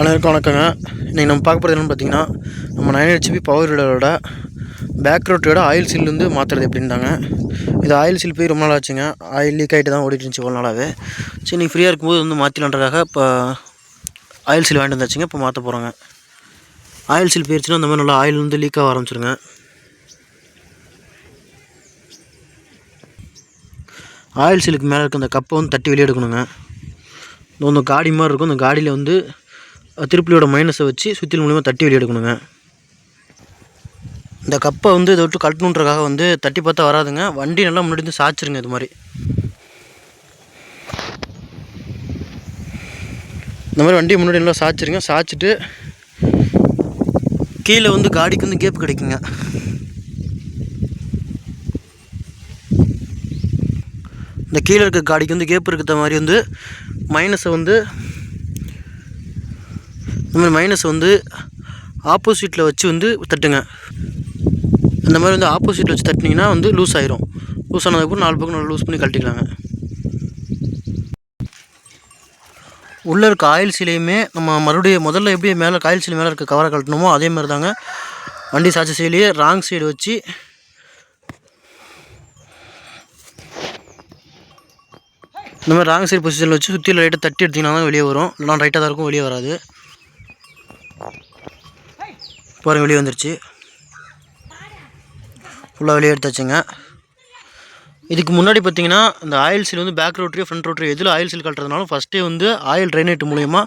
அனைவருக்கும் வணக்கங்க. இன்றைக்கி நம்ம பார்க்க போகிறது என்னென்னு பார்த்தீங்கன்னா நம்ம நைன் ஹெச்பி பவர் வீடரோட பேக் ரோட்டோட ஆயில் சீல் வந்து மாற்றுறது எப்படின்னாங்க இது ஆயில் சீல் போய் ரொம்ப நாள் ஆச்சுங்க ஆயில் லீக் ஆகிட்டு தான் ஓடிட்டு இருந்துச்சு ஒரு நாளாகவே சரி நீங்கள் ஃப்ரீயாக இருக்கும்போது வந்து மாற்றிலான்றதாக இப்போ ஆயில் சீல் வாங்கிட்டு வந்தாச்சுங்க. இப்போ மாற்ற போகிறோங்க ஆயில் சீல் போயிடுச்சுன்னா அந்த மாதிரி நல்லா ஆயில் வந்து லீக் ஆக ஆரம்பிச்சிருங்க. ஆயில் சீலுக்கு மேலே இருக்க அந்த கப்பை வந்து தட்டி வெளியே எடுக்கணுங்க. இந்த காடி மாதிரி இருக்கும். அந்த காடியில் வந்து திருப்பிலியோட மைனஸை வச்சு சுற்றில் மூலிமா தட்டி வெளியே எடுக்கணுங்க இந்த கப்பை வந்து இதை விட்டு கட்டணுன்றக்காக வந்து தட்டி பார்த்தா வராதுங்க. வண்டி நல்லா முன்னாடி வந்து சாய்ச்சிருங்க இது மாதிரி. இந்த மாதிரி வண்டியை முன்னாடி நல்லா சாய்ச்சிருங்க. சாய்ச்சிட்டு கீழே வந்து காடிக்கு வந்து கேப் கிடைக்குங்க. இந்த கீழே இருக்க காடிக்கு வந்து கேப் இருக்கிற மாதிரி வந்து மைனஸை வந்து இந்த மாதிரி மைனஸ் வந்து ஆப்போசிட்டில் வச்சு வந்து தட்டுங்க. அந்த மாதிரி வந்து ஆப்போசிட்டில் வச்சு தட்டினீங்கன்னா வந்து லூஸ் ஆயிரும். லூஸ் ஆனதுக்கப்புறம் நாலு பக்கம் நல்லா லூஸ் பண்ணி கழட்டிக்கலாங்க. உள்ளே இருக்க ஆயில் சீலையுமே நம்ம மறுபடியும் முதல்ல எப்படி மேலே காயில் சீலை மேலே இருக்க கவரை கழட்டணுமோ அதே மாதிரி தாங்க வண்டி சாட்சி சீலையே ராங் சைடு வச்சு இந்த மாதிரி ராங் சைடு பொசிஷனில் வச்சு சுற்றியில் லைட்டாக தட்டி எடுத்திங்கன்னா தான் வெளியே வரும். இல்லைனா ரைட்டாக தான் இருக்கும் வெளியே வராது. போகிறேன் வெளியே வந்துருச்சு. ஃபுல்லாக வெளியே எடுத்தாச்சுங்க. இதுக்கு முன்னாடி பார்த்தீங்கன்னா இந்த ஆயில் சீல் வந்து பேக் ரோட்ரி ஃப்ரண்ட் ரோட்ரி எதில் ஆயில் சீல் கட்டுறதுனாலும் ஃபஸ்ட்டே வந்து ஆயில் ட்ரைனேட் மூலியமாக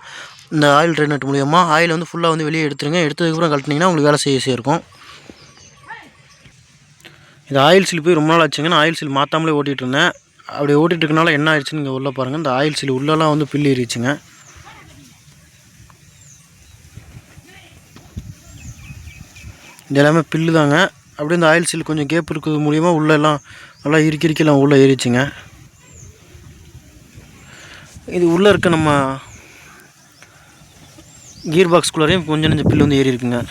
இந்த ஆயில் ட்ரைனேட் மூலியமாக ஆயில் வந்து ஃபுல்லாக வந்து வெளியே எடுத்துருங்க. எடுத்ததுக்கப்புறம் கட்டினீங்கன்னா உங்களுக்கு வேலை செய்ய ஈஸியாக இருக்கும். இது ஆயில் சீல் போய் ரொம்ப நாள் ஆச்சுங்க. நான் ஆயில் சீல் மாற்றாமலே ஓட்டிகிட்டு இருந்தேன். அப்படி ஓட்டிகிட்டு இருக்கனால என்ன ஆயிடுச்சுன்னு நீங்கள் உள்ளே பாருங்கள் இந்த ஆயில் சீல் உள்ளெல்லாம் வந்து பில்லு ஏறிச்சுங்க இது எல்லாமே பில்லு தாங்க அப்படியே இந்த ஆயில் சீல் கொஞ்சம் கேப் இருக்கிறது மூலியமாக உள்ளே எல்லாம் நல்லா இறுக்கி இறுக்கிலாம் உள்ளே ஏறிச்சுங்க இது உள்ளே இருக்க நம்ம கீர் பாக்ஸ்குள்ளாரையும் கொஞ்சம் நெஞ்சம் பில்லு வந்து ஏறி இருக்குங்க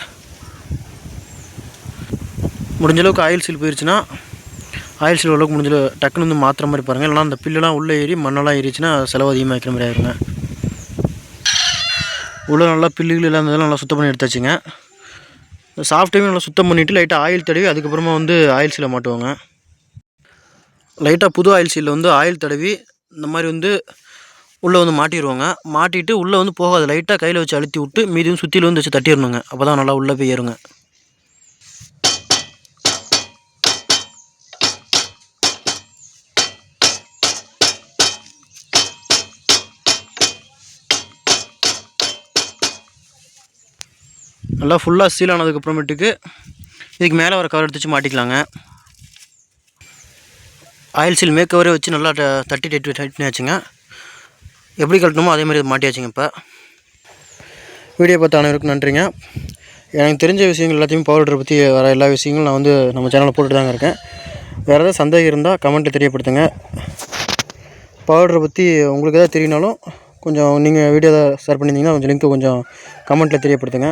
முடிஞ்சளவுக்கு ஆயில் சீல் போயிடுச்சுன்னா ஆயில் சீல் அளவுக்கு முடிஞ்ச டக்குன்னு வந்து மாற்றுற மாதிரி பாருங்கள் இல்லைனா அந்த பில்லுலாம் உள்ளே ஏறி மண்ணெல்லாம் ஏறிச்சுன்னா செலவு அதிகமாக வைக்கிற மாதிரி ஆயிருங்க. உள்ளே நல்லா பில்லுகள் எல்லாம் நல்லா சுத்தம் பண்ணி எடுத்தாச்சுங்க. சாஃப்ட்வேர் நல்லா சுத்தம் பண்ணிவிட்டு லைட்டாக ஆயில் தடவி அதுக்கப்புறமா வந்து ஆயில் சீலை மாட்டுவாங்க. லைட்டாக புது ஆயில் சீலில் வந்து ஆயில் தடவி இந்த மாதிரி வந்து உள்ளே வந்து மாட்டிடுவாங்க மாட்டிட்டு உள்ளே வந்து போகாது. லைட்டாக கையில் வச்சு அழுத்தி விட்டு மீதியும் சுற்றியில் வந்து வச்சு தட்டிடணுங்க அப்போ தான் நல்லா உள்ளே போய் ஏறுங்க. நல்லா ஃபுல்லாக சீல் ஆனதுக்கப்புறமேட்டுக்கு இதுக்கு மேலே வர கவர் எடுத்து வச்சு மாட்டிக்கலாங்க. ஆயில் சீல் மேக்கவரே வச்சு நல்லா தட்டி டெட்டு டைட் பண்ணியாச்சுங்க. எப்படி கட்டணுமோ அதே மாதிரி மாட்டியாச்சுங்க இப்போ. வீடியோ பார்த்த அனைவருக்கும் நன்றிங்க. எனக்கு தெரிஞ்ச விஷயங்கள் எல்லாத்தையும் பவர் பற்றி வர எல்லா விஷயங்களும் நான் வந்து நம்ம சேனலில் போட்டுட்டு தாங்க இருக்கேன். வேறு ஏதாவது சந்தேகம் இருந்தால் கமெண்ட்டில் தெரியப்படுத்துங்க. பவர் பற்றி உங்களுக்கு எதாவது தெரியனாலும் கொஞ்சம் நீங்கள் வீடியோ எதாவது ஷேர் பண்ணியிருந்தீங்கன்னா கொஞ்சம் லிங்க்கு கொஞ்சம் கமெண்ட்டில் தெரியப்படுத்துங்க.